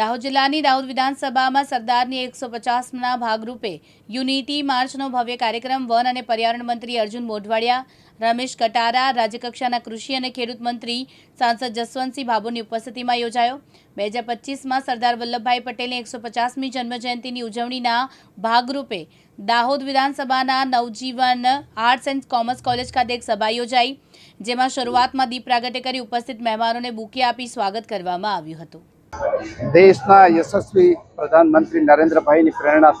દાહોદ જિલ્લાની દાહોદ વિધાનસભામાં સરદારની એકસો પચાસના ભાગરૂપે યુનિટી માર્ચનો ભવ્ય કાર્યક્રમ વન અને પર્યાવરણ મંત્રી અર્જુન મોઢવાડિયા, રમેશ કટારા, રાજ્યકક્ષાના કૃષિ અને ખેડૂત મંત્રી સાંસદ જસવંતસિંહ ભાભોની ઉપસ્થિતિમાં યોજાયો. બે હજાર પચીસમાં સરદાર વલ્લભભાઈ પટેલની એકસો પચાસમી જન્મજયંતિની ઉજવણીના ભાગરૂપે દાહોદ વિધાનસભાના Navjivan arts and commerce college ખાતે એક સભા યોજાઈ, જેમાં શરૂઆતમાં દીપ પ્રાગટ્ય કરી ઉપસ્થિત મહેમાનોને બુકે આપી સ્વાગત કરવામાં આવ્યું હતું. દેશના યશસ્વી પ્રધાનમંત્રી નરેન્દ્રભાઈની પ્રેરણા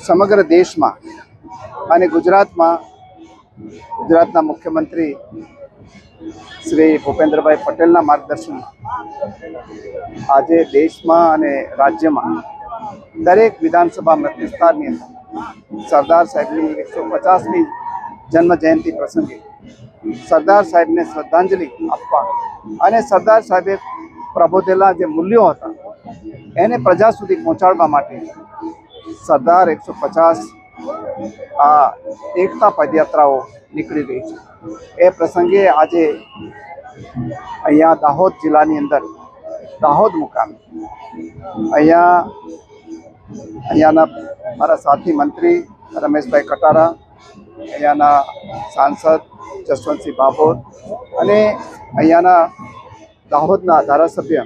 સમગ્ર દેશમાં અને ગુજરાતમાં ગુજરાતના મુખ્યમંત્રી શ્રી ભૂપેન્દ્રભાઈ પટેલના માર્ગદર્શન આજે દેશમાં અને રાજ્યમાં દરેક વિધાનસભા મત અંદર સરદાર સાહેબની એકસો પચાસમી જન્મ જયંતિ પ્રસંગે સરદાર સાહેબને શ્રદ્ધાંજલિ આપવા અને સરદાર સાહેબે પ્રબોધેલા જે મૂલ્યો હતા, એને પ્રજા સુધી પહોંચાડવા માટે સરદાર એકસો પચાસ આ એકતા પદયાત્રાઓ નીકળી રહી છે. એ પ્રસંગે આજે અહીંયા દાહોદ જિલ્લાની અંદર, દાહોદ મુકામે, અહીંયા, અહીંયાના મારા સાથી મંત્રી રમેશભાઈ કટારા, અહીંયાના સાંસદ જસવંતસિંહ ભાભોર અને અહીંયાના દાહોદના ધારાસભ્ય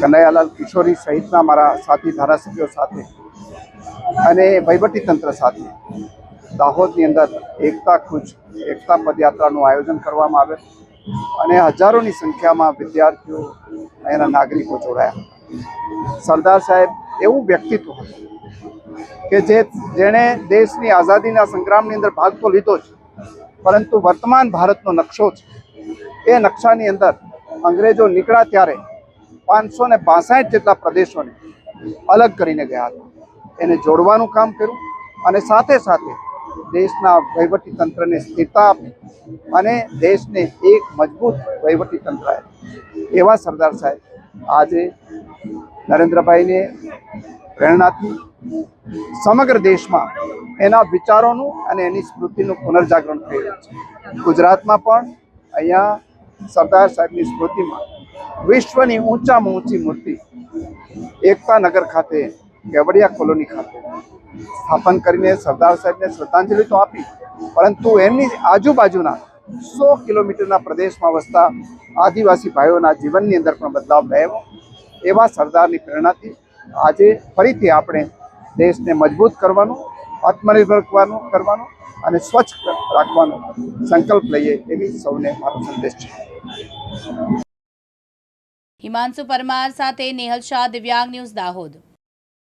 કનૈયાલાલ કિશોરી સહિતના મારા સાથી ધારાસભ્યો સાથે અને વહીવટીતંત્ર સાથે દાહોદની અંદર એકતા કૂચ એકતા પદયાત્રાનું આયોજન કરવામાં આવે અને હજારોની સંખ્યામાં વિદ્યાર્થીઓ એના નાગરિકો જોડાયા. સરદાર સાહેબ, એવું વ્યક્તિત્વ કે જે, જેણે દેશની આઝાદીના સંગ્રામની અંદર ભાગ તો લીધો જ, પરંતુ વર્તમાન ભારતનો નકશો છે. એ નકશાની અંદર અંગ્રેજો નીકળ્યા ત્યારે પાંચસો ને બાસઠ જેટલા પ્રદેશોને અલગ કરીને ગયા હતા એને જોડવાનું કામ કર્યું અને સાથે સાથે દેશના તંત્રને સ્થિરતા આપી અને દેશને એક મજબૂત વહીવટી તંત્ર આપ્યું. એવા સરદાર સાહેબ આજે નરેન્દ્રભાઈને પ્રેરણાથી સમગ્ર દેશમાં એના વિચારોનું અને એની સ્મૃતિનું પુનર્જાગરણ થઈ રહ્યું છે ગુજરાતમાં પણ અહીંયા સરદાર સાહેબની સ્મૃતિમાં વિશ્વની ઊંચામાં ઊંચી મૂર્તિ એકતા નગર ખાતે, કેવડિયા કોલોની ખાતે સ્થાપન કરીને સરદાર સાહેબને શ્રદ્ધાંજલિ તો આપી, પરંતુ એમની આજુબાજુના સો કિલોમીટરના પ્રદેશમાં વસતા આદિવાસી ભાઈઓના જીવનની અંદર પણ બદલાવ લાવ્યો. એવા સરદારની પ્રેરણાથી આજે ફરીથી આપણે દેશને મજબૂત કરવાનું આત્મનિર્ભર કરવાનું અને સ્વચ્છ રાખવાનો સંકલ્પ લઈએ એવી સૌને મારો સંદેશ છે. હિમાંશુ પરમાર સાથે નેહલ શાહ દિવ્યાંગ ન્યૂઝ દાહોદ.